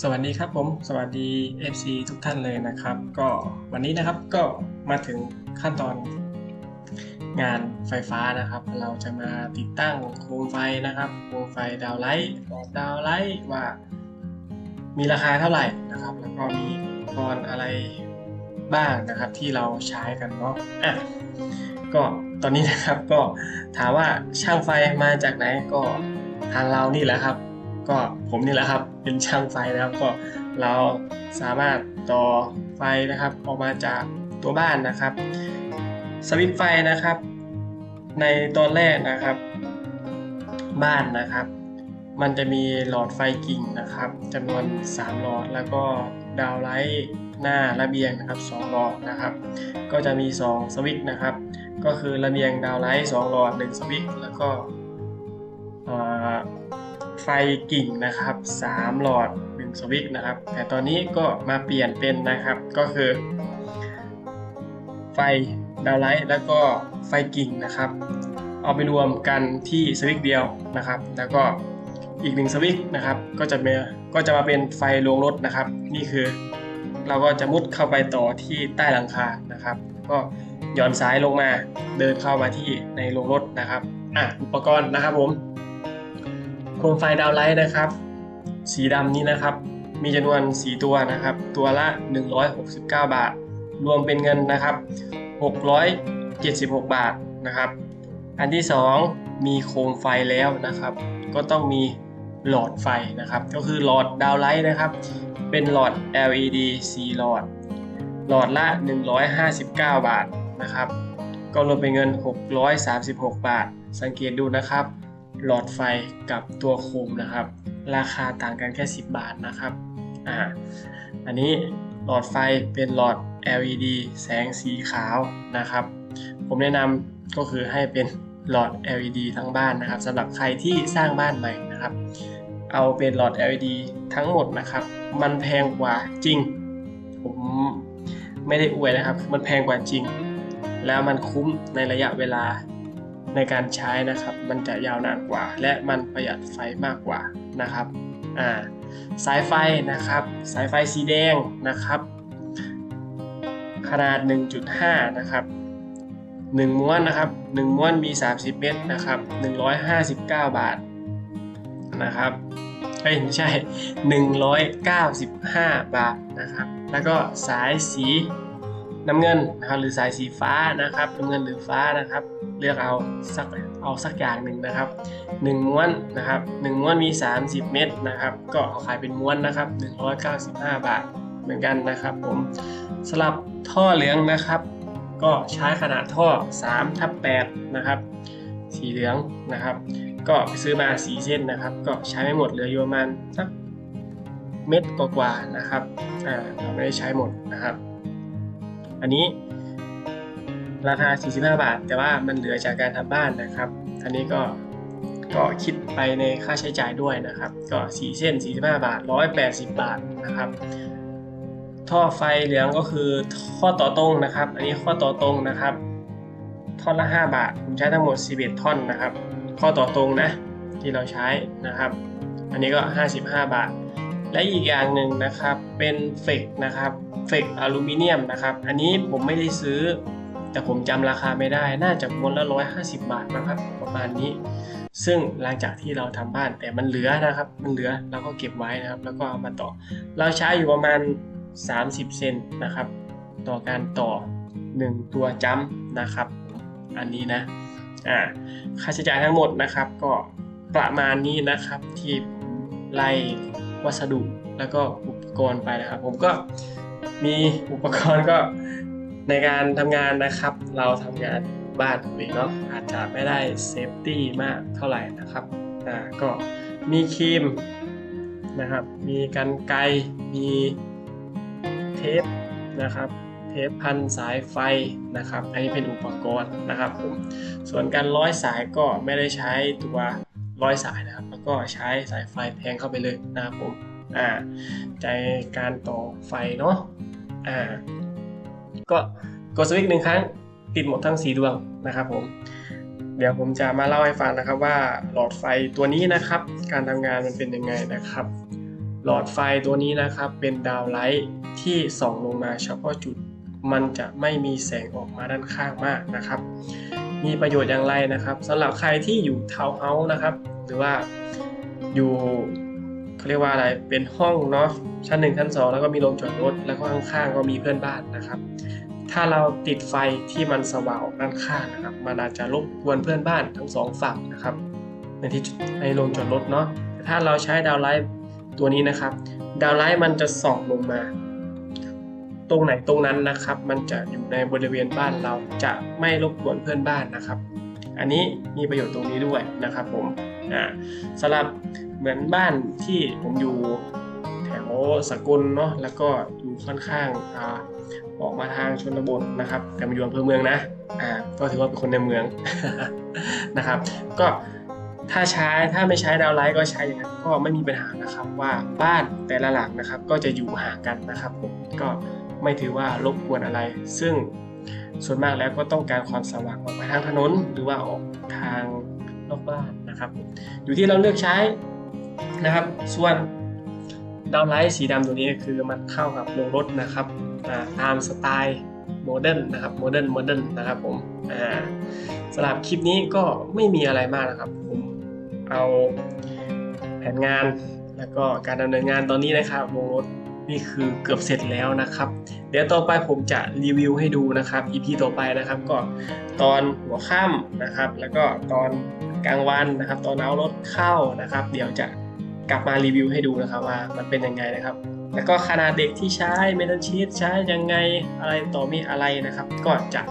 สวัสดีครับผม สวัสดี FC ทุกท่านเลยนะครับ ก็วันนี้นะครับก็มาถึงขั้นตอนงานไฟฟ้านะครับ เราจะมาติดตั้งโคมไฟนะครับโคมไฟดาวไลท์หลอดดาวไลท์ว่ามีราคาเท่าไหร่นะครับ แล้วก็มีอุปกรณ์อะไรบ้างนะครับที่เราใช้กันเนาะอะก็ตอนนี้นะครับก็ถามว่าช่างไฟมาจากไหนก็ทางเรานี่แหละครับ ก็ผมนี่แหละครับเป็นช่างไฟนะครับก็เราสามารถต่อไฟนะครับออกมาจากตัวบ้านนะครับสวิตไฟนะครับ ในตอนแรกนะครับ บ้านนะครับ มันจะมีหลอดไฟกิ่งนะครับจำนวน 3 หลอดแล้วก็ดาวไลท์หน้าระเบียงนะครับ2หลอดนะครับ ก็จะมี 2 สวิตนะครับ ก็คือระเบียงดาวไลท์2หลอด 1 สวิตแล้วก็ ไฟกิ่งนะครับ 3 หลอด 1 สวิตช์นะครับ แต่ตอนนี้ก็มาเปลี่ยนเป็นนะครับก็คือ ไฟดาวไลท์แล้วก็ไฟกิ่งนะครับ เอาไปรวมกันที่สวิตช์เดียวนะครับ แล้วก็อีกหนึ่งสวิตช์นะครับ ก็จะมาก็จะมาเป็นไฟโรงรถนะครับ นี่คือ เราก็จะมุดเข้าไปต่อที่ใต้หลังคานะครับ ก็หย่อนสายลงมาเดินเข้ามาที่ในโรงรถนะครับอะอุปกรณ์นะครับผม คมไฟดาวไลท์นะครับ สีดำนี้นะครับ มีจำนวน 4 ตัวนะครับ ตัวละ 169 บาท รวมเป็นเงินนะครับ 676 บาทนะครับ อันที่ 2 มีโคมไฟแล้วนะครับ ก็ต้องมีหลอดไฟนะครับ ก็คือหลอดดาวไลท์นะครับ เป็นหลอด LED 4 หลอด หลอดละ 159 บาทนะครับ ก็รวมเป็นเงิน 636 บาท สังเกตดูนะครับ หลอดไฟกับตัวโคมนะครับ ราคาต่างกันแค่ 10 บาทนะครับอ่าอันนี้หลอดไฟเป็นหลอด LED แสงสีขาวนะครับ ผมแนะนำก็คือให้เป็นหลอด LED ทั้งบ้านนะครับสำหรับใครที่สร้างบ้านใหม่นะครับ เอาเป็นหลอด LED ทั้งหมดนะครับ มันแพงกว่าจริง ผมไม่ได้อวยนะครับ มันแพงกว่าจริง แล้วมันคุ้มในระยะเวลา ในการใช้นะครับ มันจะยาวนานกว่า และมันประหยัดไฟมากกว่านะครับอ่าสายไฟนะครับสายไฟสีแดงนะครับ ขนาด 1.5 นะครับ1ม้วนนะครับ1ม้วนมี 30 เมตรนะครับ 159 บาทนะครับเอ้ยไม่ใช่ 195 บาทนะครับ แล้วก็สายสี น้ำเงินนะครับหรือสายสีฟ้านะครับน้ำเงินหรือฟ้านะครับ เลือกเอาสักเอาสักอย่างหนึ่งนะครับ1ม้วนนะครับ1ม้วนมี 30 เมตรนะครับก็เอาขายเป็นม้วนนะครับ195 บาทเหมือนกันนะครับผมสลับท่อเหลืองนะครับ ก็ใช้ขนาดท่อ3ทับ8นะครับสีเหลืองนะครับ ก็ไปซื้อมาสีเส้นนะครับ ก็ใช้ไม่หมดเหลืออยู่ประมาณสักเม็ดกว่าๆนะครับอ่าเราไม่ได้ใช้หมดนะครับ อันนี้ราคา 45 บาท แต่ว่ามันเหลือจากการทำบ้านนะครับ อันนี้ก็ก็คิดไปในค่าใช้จ่ายด้วยนะครับ ก็สีเส้น 45 บาท 180 บาทนะครับ ท่อไฟเหลืองก็คือข้อต่อตรงนะครับ อันนี้ข้อต่อตรงนะครับ ท่อนละ 5 บาท ผมใช้ทั้งหมด 11 ท่อนนะครับ ข้อต่อตรงนะที่เราใช้นะครับ อันนี้ก็ 55 บาท และอีกอย่างหนึ่งนะครับเป็นเฟกนะครับเฟกอลูมิเนียมนะครับอันนี้ผมไม่ได้ซื้อ แต่ผมจำราคาไม่ได้น่าจะม้วนละ150 บาทนะครับประมาณนี้ ซึ่งหลังจากที่เราทำบ้านแต่มันเหลือนะครับ มันเหลือเราก็เก็บไว้นะครับ แล้วก็เอามาต่อ เราใช้อยู่ประมาณ 30 เซนนะครับ ต่อการต่อ 1 ตัวจัมนะครับ อันนี้นะอ่าค่าใช้จ่ายทั้งหมดนะครับ ก็ประมาณนี้นะครับที่ไล่ วัสดุแล้วก็อุปกรณ์ไปนะครับ ผมก็มีอุปกรณ์ก็ในการทำงานนะครับ เราทำงานบ้านตัวเองเนาะอาจจะไม่ได้เซฟตี้มากเท่าไหร่นะครับอ่าก็มีครีมนะครับ มีกันไกมีเทปนะครับ เทปพันสายไฟนะครับอันนี้เป็นอุปกรณ์นะครับผมส่วนการร้อยสายก็ไม่ได้ใช้ตัว ร้อยสายนะครับ แล้วก็ใช้สายไฟแทงเข้าไปเลยนะครับผมอ่าใจการต่อไฟเนาะอ่าก็กดสวิตช์หนึ่งครั้งติดหมดทั้งสีดวงนะครับผมเดี๋ยวผมจะมาเล่าให้ฟังนะครับว่าหลอดไฟตัวนี้นะครับ การทำงานมันเป็นยังไงนะครับ หลอดไฟตัวนี้นะครับเป็นดาวไลท์ที่ส่องลงมาเฉพาะจุด มันจะไม่มีแสงออกมาด้านข้างมากนะครับ มีประโยชน์อย่างไรนะครับสำหรับใครที่อยู่ทาวน์เฮาส์นะครับ หรือว่าอยู่เขาเรียกว่าอะไรเป็นห้องเนาะชั้นหนึ่งชั้นสองแล้วก็มีโรงจอดรถแล้วก็ข้างๆก็มีเพื่อนบ้านนะครับ ถ้าเราติดไฟที่มันสว่างด้านข้างนะครับมันอาจจะรบกวนเพื่อนบ้านทั้งสองฝั่งนะครับ ในที่ในโรงจอดรถเนาะถ้าเราใช้ดาวไลท์ตัวนี้นะครับ ดาวไลท์มันจะส่องลงมา ตรงไหนตรงนั้นนะครับ มันจะอยู่ในบริเวณบ้านเราจะไม่รบกวนเพื่อนบ้านนะครับ อันนี้มีประโยชน์ตรงนี้ด้วยนะครับผมอ่าสำหรับเหมือนบ้านที่ผมอยู่แถวสกลเนาะแล้วก็อยู่ค่อนข้างอ่าออกมาทางชนบทนะครับ แต่มาอยู่อำเภอเมืองนะอ่าก็ถือว่าเป็นคนในเมืองนะครับ ก็ถ้าใช้ถ้าไม่ใช้ดาวไลท์ก็ใช้อย่างนั้นก็ไม่มีปัญหานะครับว่าบ้านแต่ละหลังนะครับ ก็จะอยู่ห่างกันนะครับผมก็ ไม่ถือว่ารบกวนอะไร ซึ่งส่วนมากแล้วก็ต้องการความสว่างออกมาทางถนน หรือว่าออกทางนอกบ้านนะครับ อยู่ที่เราเลือกใช้นะครับ ส่วนดาวไลท์สีดำตัวนี้คือมันเข้ากับโรงรถนะครับอ่าตามสไตล์โมเดิร์นนะครับโมเดิร์นโมเดิร์นนะครับผมอ่าสำหรับคลิปนี้ก็ไม่มีอะไรมากนะครับ ผมเอาแผนงานแล้วก็การดำเนินงานตอนนี้นะครับโรงรถ นี่คือเกือบเสร็จแล้วนะครับ เดี๋ยวต่อไปผมจะรีวิวให้ดูนะครับ EP ต่อไปนะครับก็ตอนหัวค่ำนะครับ แล้วก็ตอนกลางวันนะครับ ตอนเอารถเข้านะครับ เดี๋ยวจะกลับมารีวิวให้ดูนะครับว่ามันเป็นยังไงนะครับ แล้วก็ขนาดเด็กที่ใช้เมทัลชีตใช้ยังไงอะไรต่อมีอะไรนะครับ ก็จะ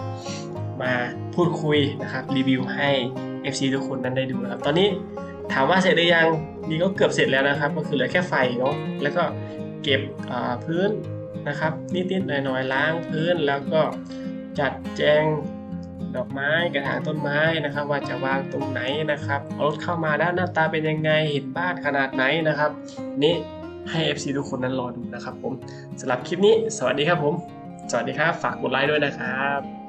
มาพูดคุยนะครับรีวิวให้ FC ทุกคนนั้นได้ดูนะครับ ตอนนี้ถามว่าเสร็จหรือยังนี่ก็เกือบเสร็จแล้วนะครับ ก็คือเหลือแค่ไฟเนาะแล้วก็ เก็บพื้นนะครับนิดๆหน่อยๆล้างพื้นแล้วก็จัดแจงดอกไม้กระถางต้นไม้นะครับ ว่าจะวางตรงไหนนะครับเอารถเข้ามาแล้วหน้าตาเป็นยังไงเห็นบ้านขนาดไหนนะครับ นี่ให้ FC ทุกคนนั้นรอดูนะครับผมสำหรับคลิปนี้ สวัสดีครับผม สวัสดีครับ ฝากกดไลค์ด้วยนะครับ